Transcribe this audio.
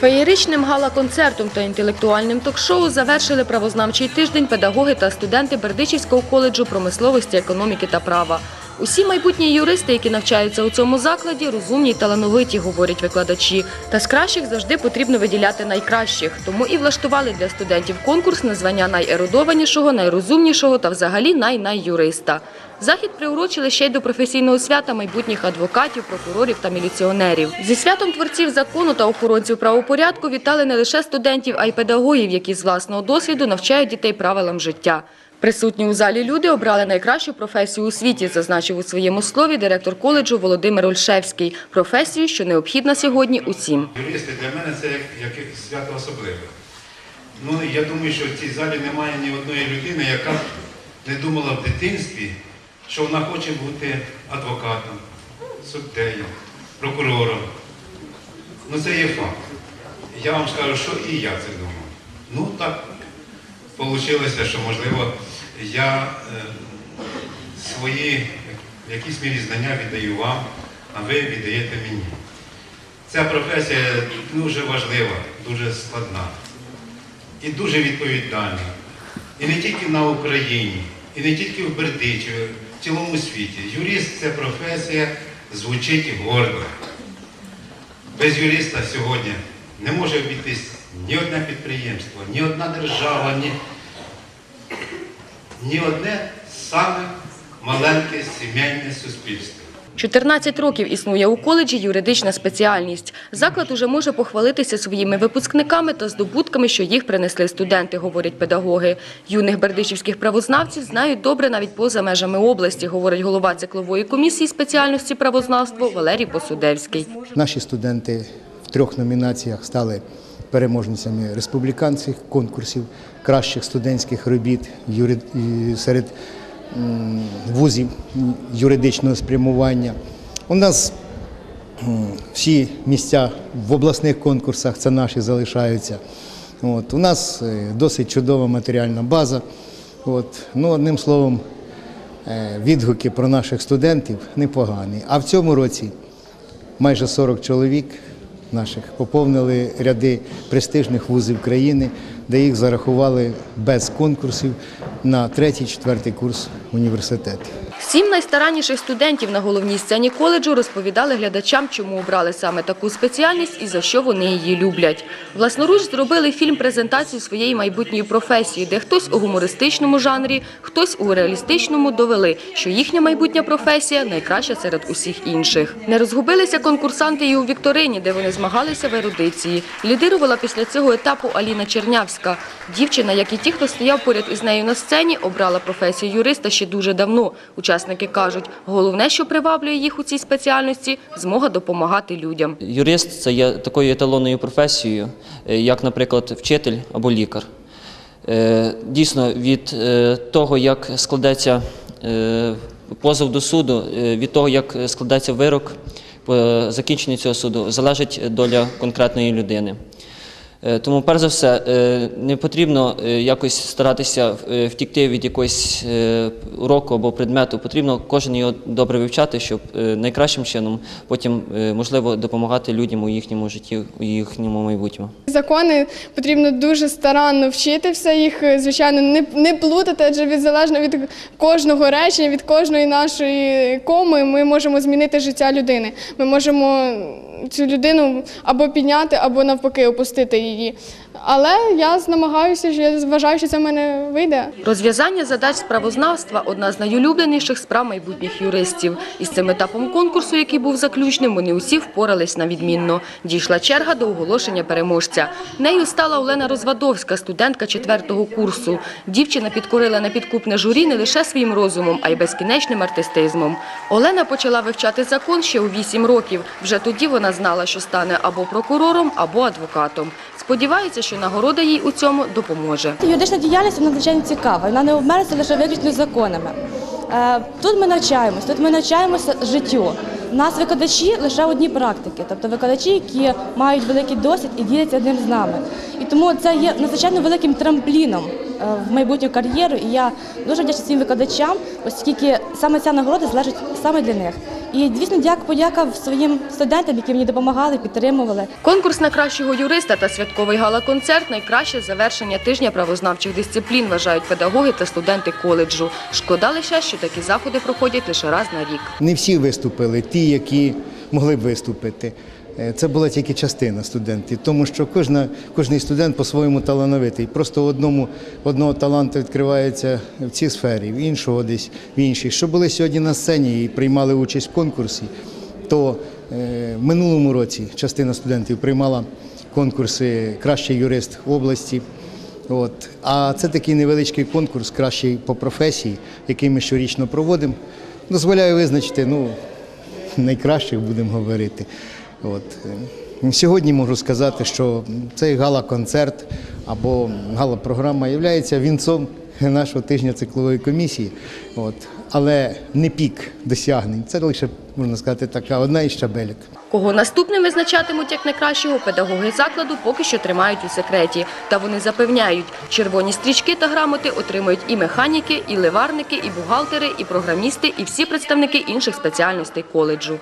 Феєричним гала-концертом та інтелектуальним ток-шоу завершили правознавчий тиждень педагоги та студенти Бердичівського коледжу промисловості, економіки та права. Усі майбутні юристи, які навчаються у цьому закладі, розумні й талановиті, говорять викладачі. Та з кращих завжди потрібно виділяти найкращих. Тому і влаштували для студентів конкурс на звання найерудованішого, найрозумнішого та взагалі най-най-юриста. Захід приурочили ще й до професійного свята майбутніх адвокатів, прокурорів та міліціонерів. Зі святом творців закону та охоронців правопорядку вітали не лише студентів, а й педагогів, які з власного досвіду навчають дітей правилам життя. Присутні у залі люди обрали найкращу професію у світі, зазначив у своєму слові директор коледжу Володимир Ольшевський. Професію, що необхідна сьогодні усім. Юристи для мене це як, свято особливе. Ну, я думаю, що в цій залі немає ні одної людини, яка не думала в дитинстві, що вона хоче бути адвокатом, суддею, прокурором. Ну це є факт. Я вам скажу, що і я це думав. Ну так вийшло, що можливо я е, свої в якійсь мірі знання віддаю вам, а ви віддаєте мені. Ця професія дуже важлива, дуже складна і дуже відповідальна. І не тільки на Україні, і не тільки в Бердичеві, в цілому світі. Юрист це професія звучить гордо. Без юриста сьогодні не може обійтись ні одне підприємство, ні одна держава, ні, ні одне саме маленьке сімейне суспільство. 14 років існує у коледжі юридична спеціальність. Заклад уже може похвалитися своїми випускниками та здобутками, що їх принесли студенти, говорять педагоги. Юних бердичівських правознавців знають добре навіть поза межами області, говорить голова циклової комісії спеціальності правознавство Валерій Посудевський. Наші студенти в трьох номінаціях стали переможницями республіканських конкурсів, кращих студентських робіт серед вузів юридичного спрямування. У нас всі місця в обласних конкурсах це наші залишаються. От, у нас е, досить чудова матеріальна база. От, ну, одним словом, е, відгуки про наших студентів непогані. А в цьому році майже 40 чоловік наших поповнили ряди престижних вузів країни, де їх зарахували без конкурсів на третій-четвертий курс університету. Сім найстаранніших студентів на головній сцені коледжу розповідали глядачам, чому обрали саме таку спеціальність і за що вони її люблять. Власноруч зробили фільм-презентацію своєї майбутньої професії, де хтось у гумористичному жанрі, хтось у реалістичному довели, що їхня майбутня професія найкраща серед усіх інших. Не розгубилися конкурсанти і у вікторині, де вони змагалися в ерудиції. Лідирувала після цього етапу Аліна Чернявська. Дівчина, як і ті, хто стояв поряд із нею на сцені, обрала професію юриста ще дуже давно. Учасники кажуть, головне, що приваблює їх у цій спеціальності – змога допомагати людям. Юрист це є такою еталонною професією, е, як, наприклад, вчитель або лікар. Е, Дійсно, від е, того, як складеться позов до суду, від того, як складеться вирок по закінченню цього суду, залежить доля конкретної людини. Е, Тому, перш за все, е, не потрібно е, якось старатися втікти від якогось уроку або предмету. Потрібно кожен його добре вивчати, щоб найкращим чином потім, можливо, допомагати людям у їхньому житті, у їхньому майбутньому. Закони потрібно дуже старанно вчити все їх, звичайно, не, не плутати, адже від залежно від кожного речення, від кожної нашої коми ми можемо змінити життя людини. Ми можемо цю людину або підняти, або навпаки опустити її. Але я намагаюся, я вважаю, що це в мене вийде. Розв'язання задач з правознавства – одна з найулюбленіших справ майбутніх юристів. Із цим етапом конкурсу, який був заключним, вони усі впорались на відмінно. Дійшла черга до оголошення переможця. Нею стала Олена Розвадовська, студентка четвертого курсу. Дівчина підкорила непідкупне журі не лише своїм розумом, а й безкінечним артистизмом. Олена почала вивчати закон ще у вісім років. Вже тоді вона знала, що стане або прокурором, або адвокатом. Сподівається, що нагорода їй у цьому допоможе. Юридична діяльність надзвичайно цікава, вона не обмежується лише виключно законами. Е, Тут ми навчаємось, тут ми навчаємося життю. У нас викладачі лише одні практики, тобто викладачі, які мають великий досвід і діляться ним з нами. І тому це є надзвичайно великим трампліном в майбутню кар'єру. І я дуже вдячна своїм викладачам, оскільки саме ця нагорода залежить саме для них. І дійсно дяк подяка своїм студентам, які мені допомагали, підтримували. Конкурс на кращого юриста та святковий гала-концерт найкраще завершення тижня правознавчих дисциплін, вважають педагоги та студенти коледжу. Шкода лише, що такі заходи проходять лише раз на рік. Не всі виступили, ті, які могли б виступити. Е, Це була тільки частина студентів, тому що кожна, кожний студент по-своєму талановитий. Просто одному одного таланту відкривається в цій сфері, в іншого десь в іншій. Що були сьогодні на сцені і приймали участь в конкурсі, то е, в минулому році частина студентів приймала конкурси Кращий юрист області. От. А це такий невеличкий конкурс, кращий по професії, який ми щорічно проводимо. Дозволяє визначити, ну, найкращих будемо говорити. От. Сьогодні можу сказати, що цей гала-концерт або гала-програма є вінцом нашого тижня циклової комісії. От. Але не пік досягнень. Це лише, можна сказати, така одна із щабелек. Кого наступним визначатимуть як найкращого, педагоги закладу поки що тримають у секреті. Та вони запевняють, червоні стрічки та грамоти отримують і механіки, і ливарники, і бухгалтери, і програмісти, і всі представники інших спеціальностей коледжу.